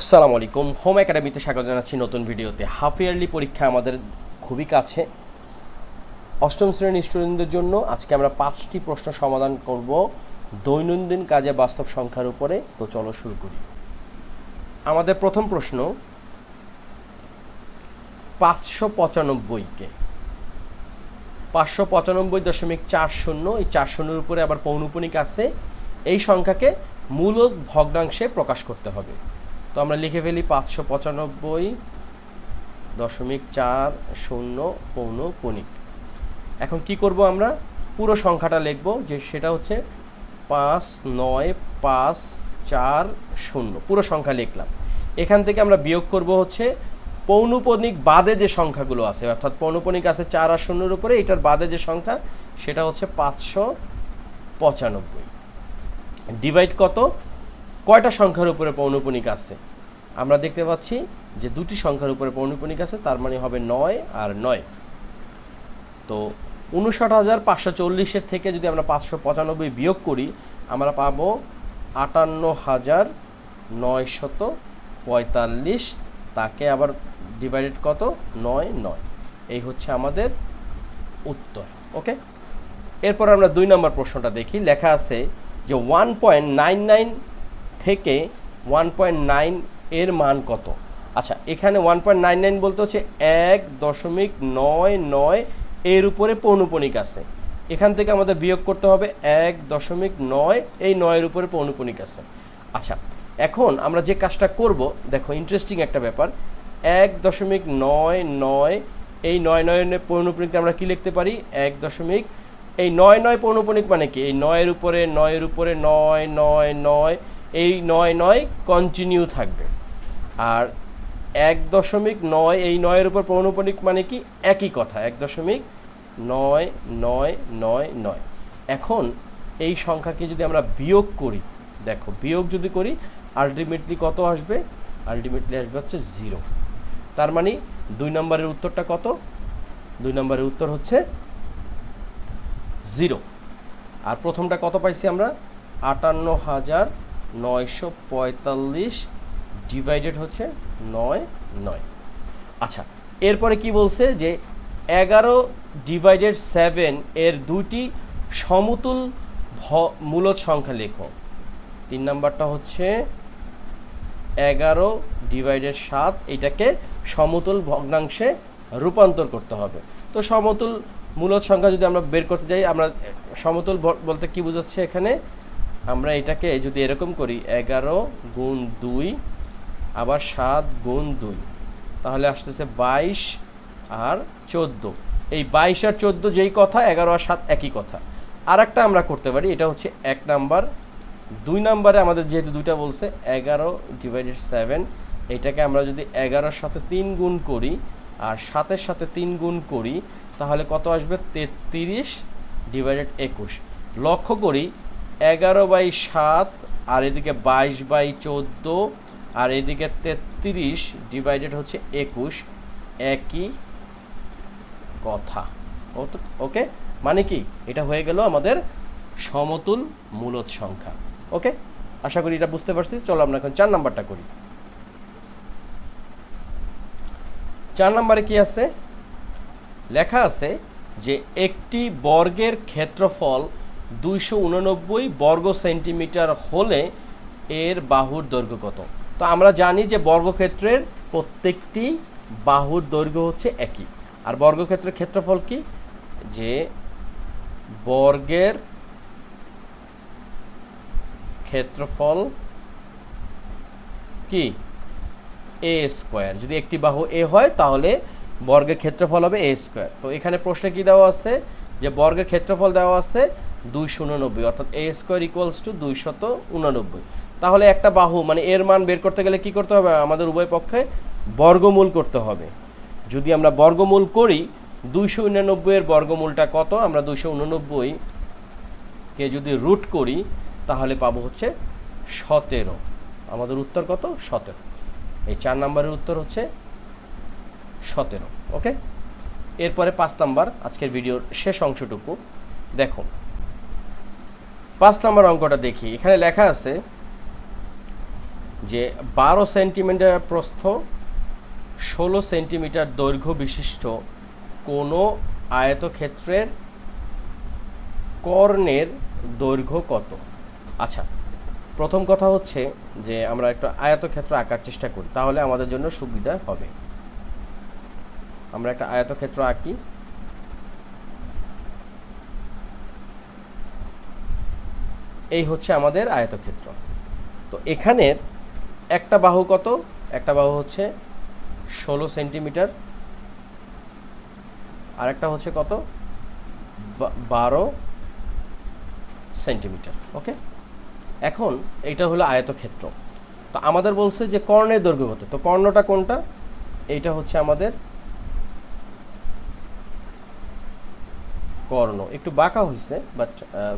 আসসালামু আলাইকুম। হোম একাডেমিতে স্বাগত জানাচ্ছি নতুন ভিডিওতে। হাফ ইয়ারলি পরীক্ষা আমাদের খুবই কাছে। অষ্টম শ্রেণির স্টুডেন্টদের জন্য আজকে আমরা পাঁচটি প্রশ্ন সমাধান করব দৈনন্দিন কাজে বাস্তব সংখ্যার উপরে। তো চলো শুরু করি। আমাদের প্রথম প্রশ্ন, পাঁচশো পঁচানব্বইকে। পাঁচশো পঁচানব্বই দশমিক চার শূন্য, এই চার শূন্যের উপরে আবার পৌনপুনিক আছে। এই সংখ্যাকে মূলক ভগ্নাংশে প্রকাশ করতে হবে। তো আমরা লিখে ফেলি পাঁচশো পঁচানব্বই দশমিক চার শূন্য পৌনপুনিক এখন কি করব আমরা? পুরো সংখ্যাটা লিখব যে সেটা হচ্ছে পাঁচ, নয়, পাঁচ, চার, শূন্য। পুরো সংখ্যা লিখলাম। এখান থেকে আমরা বিয়োগ করব হচ্ছে পৌনপনিক বাদে যে সংখ্যাগুলো আছে। অর্থাৎ পৌনপনিক আছে চার আর শূন্যের উপরে, এটার বাদে যে সংখ্যা, সেটা হচ্ছে পাঁচশো পঁচানব্বই। ডিভাইড কত? কয়টা সংখ্যার উপরে পৌনপনিক আছে? আমরা দেখতে পাচ্ছি যে দুটি সংখ্যার উপরে পৌনপনিক আছে, তার মানে হবে নয় আর নয়। তো উনষাট হাজার পাঁচশো চল্লিশের থেকে যদি আমরা পাঁচশো পঁচানব্বই বিয়োগ করি, আমরা পাবো আটান্ন হাজার নয়শত পঁয়তাল্লিশ, তাকে আবার ডিভাইডেড কত? নয় নয়। এই হচ্ছে আমাদের উত্তর, ওকে? এরপর আমরা দুই নম্বর প্রশ্নটা দেখি। লেখা আছে যে ওয়ান পয়েন্ট নাইন নাইন থেকে ওয়ান পয়েন্ট নাইন এর মান কত? আচ্ছা এখানে ওয়ান পয়েন্ট নাইন নাইন বলতে হচ্ছে এক দশমিক নয় নয় এর উপরে পৌনপনিক আছে। এখান থেকে আমাদের বিয়োগ করতে হবে এক দশমিক নয় এই নয়ের উপরে পৌনপনিক আছে। আচ্ছা এখন আমরা যে কাজটা করব, দেখো ইন্টারেস্টিং একটা ব্যাপার। এক দশমিক নয় নয় এই নয় নয় পৌনপনিকটা আমরা কি লিখতে পারি? এক দশমিক, এই নয় নয় পৌনপনিক মানে কি? এই নয়ের উপরে নয়ের উপরে, নয় নয় নয় এই নয় নয় কন্টিনিউ থাকবে। আর এক দশমিক নয়, এই নয়ের উপর পৌনপনিক মানে কি? একই কথা, এক দশমিক নয় নয় নয় নয়। এখন এই সংখ্যাকে যদি আমরা বিয়োগ করি, দেখো, বিয়োগ যদি করি আলটিমেটলি কত আসবে? আলটিমেটলি আসবে হচ্ছে জিরো তার মানে দুই নম্বরের উত্তরটা কত? দুই নম্বরের উত্তর হচ্ছে জিরো আর প্রথমটা কত পাইছি আমরা? আটান্ন হাজার নয়শো পঁয়তাল্লিশ ডিভাইডেড হচ্ছে নয় নয়। আচ্ছা এরপরে কি বলছে যে এগারো ডিভাইডেড সেভেন এর দুটি সমতুল ভ, মূলদ সংখ্যা লেখো। তিন নাম্বারটা হচ্ছে এগারো ডিভাইডেড সাত, এটাকে সমতুল ভগ্নাংশে রূপান্তর করতে হবে। তো সমতুল মূলদ সংখ্যা যদি আমরা বের করতে যাই, আমরা সমতুল বলতে কি বোঝাচ্ছে এখানে? আমরা এটাকে যদি এরকম করি, এগারো গুণ দুই, আবার সাত গুণ দুই, তাহলে আসতেছে বাইশ আর চোদ্দ। এই বাইশ আর চোদ্দ যেই কথা, এগারো আর সাত একই কথা। আর একটা আমরা করতে পারি, এটা হচ্ছে এক নাম্বার। দুই নাম্বারে আমাদের যেহেতু দুইটা বলছে, এগারো ডিভাইডেড সেভেন এটাকে আমরা যদি এগারোর সাথে তিন গুণ করি আর সাতের সাথে তিন গুণ করি, তাহলে কত আসবে? তেত্রিশ ডিভাইডেড একুশ। লক্ষ্য করি এগারো বাই সাত, আর এদিকে বাইশ বাই চোদ্দ, আর এদিকে তেত্রিশ ডিভাইডেড হচ্ছে একুশ। একই কথা। ওকে মানে কি? এটা হয়ে গেল আমাদের সমতুল মূলত সংখ্যা। ওকে আশা করি এটা বুঝতে পারছি। চলো আমরা এখন চার নাম্বারটা করি। চার নাম্বারে কি আছে? লেখা আছে যে একটি বর্গের ক্ষেত্রফল দুইশো উননব্বই বর্গ সেন্টিমিটার হলে এর বাহুর দৈর্ঘ্য কত? তো আমরা জানি যে বর্গক্ষেত্রের প্রত্যেকটি বাহুর দৈর্ঘ্য হচ্ছে একই। আর বর্গক্ষেত্রের ক্ষেত্রফল কি? যে বর্গের ক্ষেত্রফল কি? A square. যদি একটি বাহু এ হয়, তাহলে বর্গের ক্ষেত্রফল হবে এ স্কোয়ার। তো এখানে প্রশ্নে কি দেওয়া আছে? যে বর্গের ক্ষেত্রফল দেওয়া আছে দুইশো উননব্বই, অর্থাৎ এ স্কোয়ার ইকুয়ালস টু দুইশত উননব্বই। তাহলে একটা বাহু মানে এর মান বের করতে গেলে কি করতে হবে? আমাদের উভয় পক্ষে বর্গমূল করতে হবে। যদি আমরা বর্গমূল করি, দুইশো উননব্বইয়ের বর্গমূলটা কত? আমরা দুইশো উননব্বই কে যদি রুট করি, তাহলে পাবো হচ্ছে সতেরো। আমাদের উত্তর কত? সতেরো। এই চার নম্বরের উত্তর হচ্ছে সতেরো, ওকে? এরপরে পাঁচ নাম্বার, আজকের ভিডিওর শেষ অংশটুকু। দেখো পাঁচ নম্বর অঙ্কটা দেখি। এখানে লেখা আছে যে বারো সেন্টিমিটার প্রস্থ, ষোলো সেন্টিমিটার দৈর্ঘ্য বিশিষ্ট কোনো আয়তক্ষেত্রের কর্ণের দৈর্ঘ্য কত? আচ্ছা প্রথম কথা হচ্ছে যে আমরা একটা আয়তক্ষেত্র আঁকার চেষ্টা করি, তাহলে আমাদের জন্য সুবিধা হবে। আমরা একটা আয়তক্ষেত্র আঁকি এই হচ্ছে আমাদের আয়তক্ষেত্র। তো এখানের একটা বাহু কত? একটা বাহু হচ্ছে ষোলো সেন্টিমিটার। আর একটা হচ্ছে কত? বারো সেন্টিমিটার, ওকে? এখন এইটা হলো আয়তক্ষেত্র। তো আমাদের বলছে যে কর্ণের দৈর্ঘ্য কত তো কর্ণটা কোনটা? এইটা হচ্ছে আমাদের কর্ণ। একটু বাঁকা হয়েছে বাট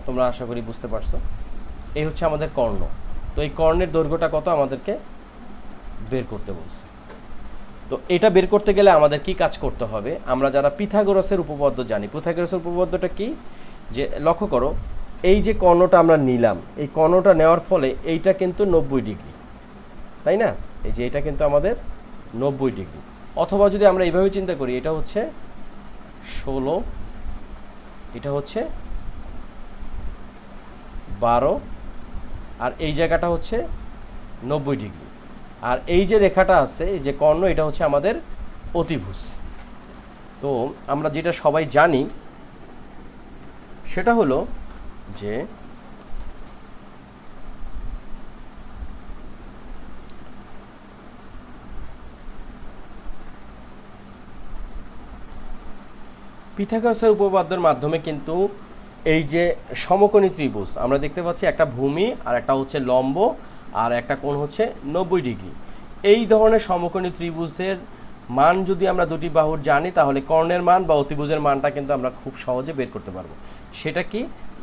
তোমরা আশা করি বুঝতে পারছ। এই হচ্ছে আমাদের কর্ণ। তো এই কর্ণের দৈর্ঘ্যটা কত আমাদেরকে বের করতে বলছে। তো এটা বের করতে গেলে আমাদের কি কাজ করতে হবে? আমরা যারা পিথাগোরাসের উপপাদ্য জানি, পিথাগোরাসের উপপাদ্যটা কি? যে, লক্ষ্য করো, এই যে কর্ণটা আমরা নিলাম, এই কর্ণটা নেওয়ার ফলে এইটা কিন্তু নব্বই ডিগ্রি। তাই না? এই যে এটা কিন্তু আমাদের নব্বই ডিগ্রি। অথবা যদি আমরা এইভাবে চিন্তা করি, এটা হচ্ছে ষোলো এটা হচ্ছে বারো, আর এই জায়গাটা হচ্ছে নব্বই ডিগ্রি। আর এই যে রেখাটা আছে যে কর্ণ, এটা হচ্ছে আমাদের অতিভুজ। তো আমরা যেটা সবাই জানি, সেটা হলো যে পিথাগোরাসের উপপাদ্যের মাধ্যমে কিন্তু এই যে সমকোণী ত্রিভুজ, আমরা দেখতে পাচ্ছি একটা ভূমি আর একটা হচ্ছে লম্ব আর একটা কোণ হচ্ছে নব্বই ডিগ্রি। এই ধরনের সমকোণী ত্রিভুজের মান যদি আমরা দুটি বাহুর জানি, তাহলে কর্ণের মান বা অতিভুজের মানটা কিন্তু আমরা খুব সহজে বের করতে পারব। সেটা কি?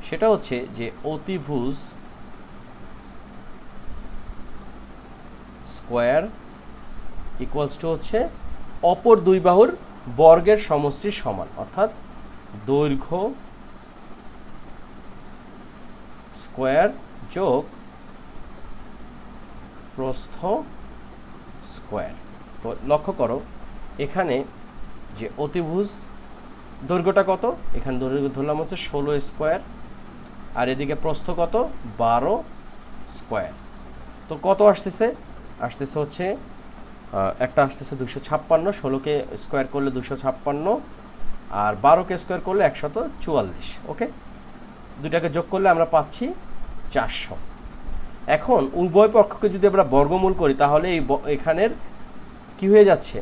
সেটা হচ্ছে যে অতিভুজ স্কোয়ার ইকুয়ালস টু হচ্ছে অপর দুই বাহুর বর্গের সমষ্টির সমান, অর্থাৎ দৈর্ঘ্য স্কোয়ার যোগ প্রস্থ স্কোয়ার। তো লক্ষ্য করো, এখানে যে অতিভুজ দৈর্ঘ্যটা কত? এখানে দৈর্ঘ্য ধরলাম হচ্ছে ষোলো স্কোয়ার, আর এদিকে প্রস্থ কত? বারো স্কোয়ার। তো কত আসতেছে? আসতেছে হচ্ছে একটা আসতেছে দুশো ছাপ্পান্ন, ষোলোকে স্কোয়ার করলে দুশো ছাপ্পান্ন, আর বারোকে স্কোয়ার করলে একশত চুয়াল্লিশ, ওকে? দুটাকে যোগ করলে আমরা পাচ্ছি চারশো। এখন উভয় পক্ষকে যদি আমরা বর্গমূল করি, তাহলে এই এখানের কি হয়ে যাচ্ছে?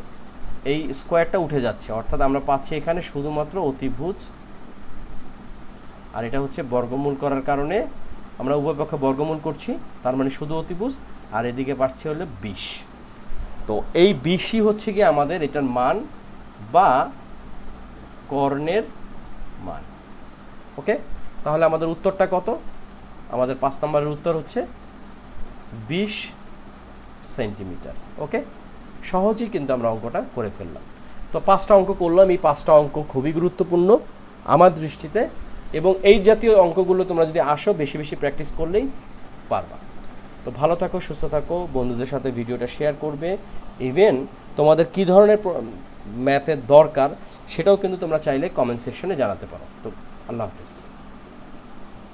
এই স্কোয়ারটা উঠে যাচ্ছে। অর্থাৎ আমরা পাচ্ছি এখানে শুধুমাত্র অতিভুজ, আর এটা হচ্ছে বর্গমূল করার কারণে আমরা উভয় পক্ষে বর্গমূল করছি, তার মানে শুধু অতিভুজ, আর এদিকে পাচ্ছি হলো বিশ। তো এই বিশই হচ্ছে কি আমাদের এটার মান বা কর্ণের মান। ওকে তাহলে আমাদের উত্তরটা কত? আমাদের পাঁচ নম্বরের উত্তর হচ্ছে বিশ সেন্টিমিটার। ওকে সহজেই কিন্তু আমরা অঙ্কটা করে ফেললাম। তো পাঁচটা অঙ্ক করলাম। এই পাঁচটা অঙ্ক খুবই গুরুত্বপূর্ণ আমার দৃষ্টিতে এবং এই জাতীয় অঙ্কগুলো তোমরা যদি আসো, বেশি বেশি প্র্যাকটিস করলেই পারবা। তো ভালো থাকো, সুস্থ থাকো, বন্ধুদের সাথে ভিডিওটা শেয়ার করবে। ইভেন তোমাদের কি ধরনের ম্যাথের দরকার, সেটাও কিন্তু তোমরা চাইলে কমেন্ট সেকশনে জানাতে পারো। তো আল্লাহ হাফিজ।